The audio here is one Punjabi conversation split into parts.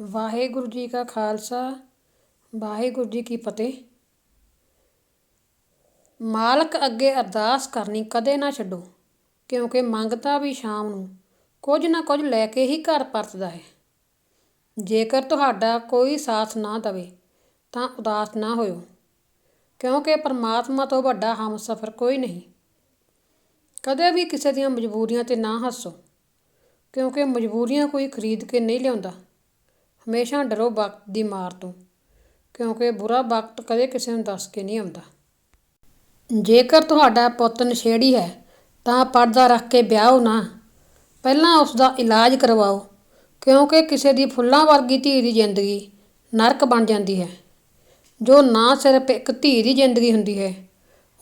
ਵਾਹਿਗੁਰੂ ਜੀ ਕਾ ਖਾਲਸਾ, ਵਾਹਿਗੁਰੂ ਜੀ ਕੀ ਫਤਿਹ। ਮਾਲਕ ਅੱਗੇ ਅਰਦਾਸ ਕਰਨੀ ਕਦੇ ਨਾ ਛੱਡੋ, ਕਿਉਂਕਿ ਮੰਗਤਾ ਵੀ ਸ਼ਾਮ ਨੂੰ ਕੁਝ ਨਾ ਕੁਝ ਲੈ ਕੇ ਹੀ ਘਰ ਪਰਤਦਾ ਹੈ। ਜੇਕਰ ਤੁਹਾਡਾ ਕੋਈ ਸਾਥ ਨਾ ਦਵੇ, ਤਾਂ ਉਦਾਸ ਨਾ ਹੋਇਓ, ਕਿਉਂਕਿ ਪਰਮਾਤਮਾ ਤੋਂ ਵੱਡਾ ਹਮਸਫਰ ਕੋਈ ਨਹੀਂ। ਕਦੇ ਵੀ ਕਿਸੇ ਦੀਆਂ ਮਜਬੂਰੀਆਂ 'ਤੇ ਨਾ ਹੱਸੋ, ਕਿਉਂਕਿ ਮਜਬੂਰੀਆਂ ਕੋਈ ਖਰੀਦ ਕੇ ਨਹੀਂ ਲਿਆਉਂਦਾ। ਹਮੇਸ਼ਾ ਡਰੋ ਵਕਤ ਦੀ ਮਾਰ ਤੋਂ, ਕਿਉਂਕਿ ਬੁਰਾ ਵਕਤ ਕਦੇ ਕਿਸੇ ਨੂੰ ਦੱਸ ਕੇ ਨਹੀਂ ਆਉਂਦਾ। ਜੇਕਰ ਤੁਹਾਡਾ ਪੁੱਤ ਨਸ਼ੇੜੀ ਹੈ, ਤਾਂ ਪਰਦਾ ਰੱਖ ਕੇ ਵਿਆਹੋ ਨਾ। ਪਹਿਲਾਂ ਉਸ ਦਾ ਇਲਾਜ ਕਰਵਾਓ, ਕਿਉਂਕਿ ਕਿਸੇ ਦੀ ਫੁੱਲਾਂ ਵਰਗੀ ਧੀ ਦੀ ਜ਼ਿੰਦਗੀ ਨਰਕ ਬਣ ਜਾਂਦੀ ਹੈ। ਜੋ ਨਾ ਸਿਰਫ ਇੱਕ ਧੀ ਦੀ ਜ਼ਿੰਦਗੀ ਹੁੰਦੀ ਹੈ,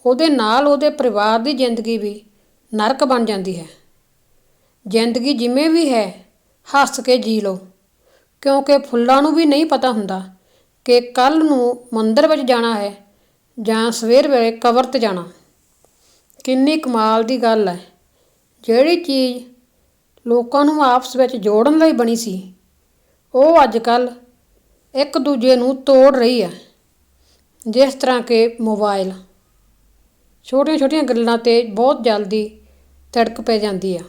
ਉਹਦੇ ਨਾਲ ਉਹਦੇ ਪਰਿਵਾਰ ਦੀ ਜ਼ਿੰਦਗੀ ਵੀ ਨਰਕ ਬਣ ਜਾਂਦੀ ਹੈ। ਜ਼ਿੰਦਗੀ ਜਿਵੇਂ ਵੀ ਹੈ, ਹੱਸ ਕੇ ਜੀ ਲਓ। ਕਿਉਂਕਿ ਫੁੱਲਾਂ ਨੂੰ ਵੀ ਨਹੀਂ ਪਤਾ ਹੁੰਦਾ ਕਿ ਕੱਲ੍ਹ ਨੂੰ ਮੰਦਰ ਵਿੱਚ ਜਾਣਾ ਹੈ ਜਾਂ ਸਵੇਰ ਵੇਲੇ ਕਬਰ ਤੇ ਜਾਣਾ। ਕਿੰਨੀ ਕਮਾਲ ਦੀ ਗੱਲ ਹੈ। ਜਿਹੜੀ ਚੀਜ਼ ਲੋਕਾਂ ਨੂੰ ਆਪਸ ਵਿੱਚ ਜੋੜਨ ਲਈ ਬਣੀ ਸੀ, ਉਹ ਅੱਜ ਕੱਲ੍ਹ ਇੱਕ ਦੂਜੇ ਨੂੰ ਤੋੜ ਰਹੀ ਹੈ, ਜਿਸ ਤਰ੍ਹਾਂ ਕਿ ਮੋਬਾਈਲ ਛੋਟੀਆਂ ਛੋਟੀਆਂ ਗੱਲਾਂ ਤੇ ਬਹੁਤ ਜਲਦੀ ਤੜਕ ਪੈ ਜਾਂਦੀ ਆ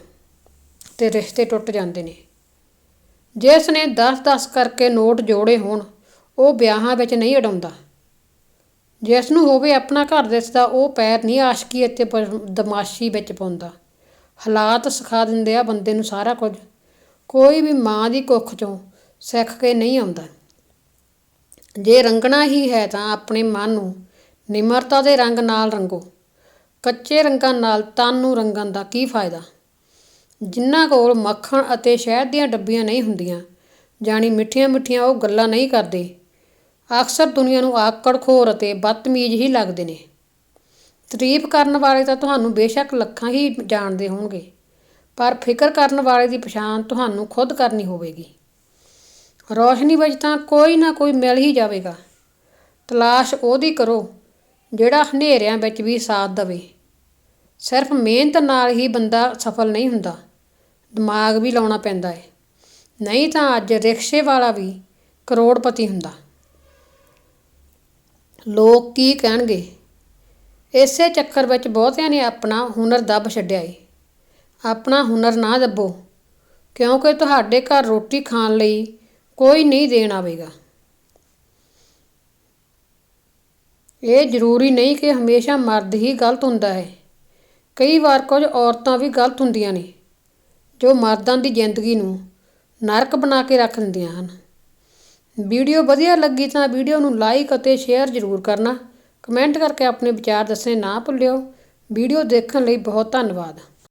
ਤੇ ਰਿਸ਼ਤੇ ਟੁੱਟ ਜਾਂਦੇ ਨੇ। ਜਿਸ ਨੇ 10-10 ਕਰਕੇ ਨੋਟ ਜੋੜੇ ਹੋਣ, ਉਹ ਵਿਆਹਾਂ ਵਿੱਚ ਨਹੀਂ ਅਡਾਉਂਦਾ। ਜਿਸ ਨੂੰ ਹੋਵੇ ਆਪਣਾ ਘਰ ਦਿਸਦਾ, ਉਹ ਪੈਰ ਨਹੀਂ ਆਸ਼ਕੀ ਅਤੇ ਦਮਾਸ਼ੀ ਵਿੱਚ ਪਾਉਂਦਾ। ਹਾਲਾਤ ਸਿਖਾ ਦਿੰਦੇ ਆ ਬੰਦੇ ਨੂੰ ਸਾਰਾ ਕੁਝ। ਕੋਈ ਵੀ ਮਾਂ ਦੀ ਕੁੱਖ ਚੋਂ ਸਿੱਖ ਕੇ ਨਹੀਂ ਆਉਂਦਾ। ਜੇ ਰੰਗਣਾ ਹੀ ਹੈ ਤਾਂ ਆਪਣੇ ਮਨ ਨੂੰ ਨਿਮਰਤਾ ਦੇ ਰੰਗ ਨਾਲ ਰੰਗੋ। ਕੱਚੇ ਰੰਗਾਂ ਨਾਲ ਤਨ ਨੂੰ ਰੰਗਣ ਦਾ ਕੀ ਫਾਇਦਾ? ਜਿਨ੍ਹਾਂ ਕੋਲ ਮੱਖਣ ਅਤੇ ਸ਼ਹਿਦ ਦੀਆਂ ਡੱਬੀਆਂ ਨਹੀਂ ਹੁੰਦੀਆਂ, ਜਾਣੀ ਮਿੱਠੀਆਂ ਮਿੱਠੀਆਂ ਉਹ ਗੱਲਾਂ ਨਹੀਂ ਕਰਦੇ, ਅਕਸਰ ਦੁਨੀਆ ਨੂੰ ਆਕੜਖੋਰ ਅਤੇ ਬਦਤਮੀਜ਼ ਹੀ ਲੱਗਦੇ ਨੇ। ਤਾਰੀਫ ਕਰਨ ਵਾਲੇ ਤਾਂ ਤੁਹਾਨੂੰ ਬੇਸ਼ੱਕ ਲੱਖਾਂ ਹੀ ਜਾਣਦੇ ਹੋਣਗੇ, ਪਰ ਫਿਕਰ ਕਰਨ ਵਾਲੇ ਦੀ ਪਛਾਣ ਤੁਹਾਨੂੰ ਖੁਦ ਕਰਨੀ ਹੋਵੇਗੀ। ਰੋਸ਼ਨੀ ਵਿੱਚ ਤਾਂ ਕੋਈ ਨਾ ਕੋਈ ਮਿਲ ਹੀ ਜਾਵੇਗਾ। ਤਲਾਸ਼ ਉਹਦੀ ਕਰੋ, ਜਿਹੜਾ ਹਨੇਰਿਆਂ ਵਿੱਚ ਵੀ ਸਾਥ ਦੇਵੇ। ਸਿਰਫ ਮਿਹਨਤ ਨਾਲ ਹੀ ਬੰਦਾ ਸਫਲ ਨਹੀਂ ਹੁੰਦਾ। ਦਿਮਾਗ ਵੀ ਲਾਉਣਾ ਪੈਂਦਾ ਹੈ ਨਹੀਂ ਤਾਂ ਅੱਜ ਰਿਕਸ਼ੇ ਵਾਲਾ ਵੀ ਕਰੋੜਪਤੀ ਹੁੰਦਾ। ਲੋਕ ਕੀ ਕਹਿਣਗੇ? ਇਸੇ ਚੱਕਰ ਵਿੱਚ ਬਹੁਤਿਆਂ ਨੇ ਆਪਣਾ ਹੁਨਰ ਦੱਬ ਛੱਡਿਆ ਏ। ਆਪਣਾ ਹੁਨਰ ਨਾ ਦੱਬੋ, ਕਿਉਂਕਿ ਤੁਹਾਡੇ ਘਰ ਰੋਟੀ ਖਾਣ ਲਈ ਕੋਈ ਨਹੀਂ ਦੇਣ ਆਵੇਗਾ। ਇਹ ਜ਼ਰੂਰੀ ਨਹੀਂ ਕਿ ਹਮੇਸ਼ਾ ਮਰਦ ਹੀ ਗਲਤ ਹੁੰਦਾ ਹੈ ਕਈ ਵਾਰ ਕੁਝ ਔਰਤਾਂ ਵੀ ਗਲਤ ਹੁੰਦੀਆਂ ਨੇ। ਜੋ ਮਰਦਾਂ ਦੀ ਜ਼ਿੰਦਗੀ ਨੂੰ ਨਰਕ ਬਣਾ ਕੇ ਰੱਖ ਦਿੰਦੀਆਂ ਹਨ। ਵੀਡੀਓ ਵਧੀਆ ਲੱਗੀ ਤਾਂ ਵੀਡੀਓ ਨੂੰ ਲਾਈਕ ਅਤੇ ਸ਼ੇਅਰ ਜ਼ਰੂਰ ਕਰਨਾ। ਕਮੈਂਟ ਕਰਕੇ ਆਪਣੇ ਵਿਚਾਰ ਦੱਸਣੇ ਨਾ ਭੁੱਲਿਓ। ਵੀਡੀਓ ਦੇਖਣ ਲਈ ਬਹੁਤ ਧੰਨਵਾਦ।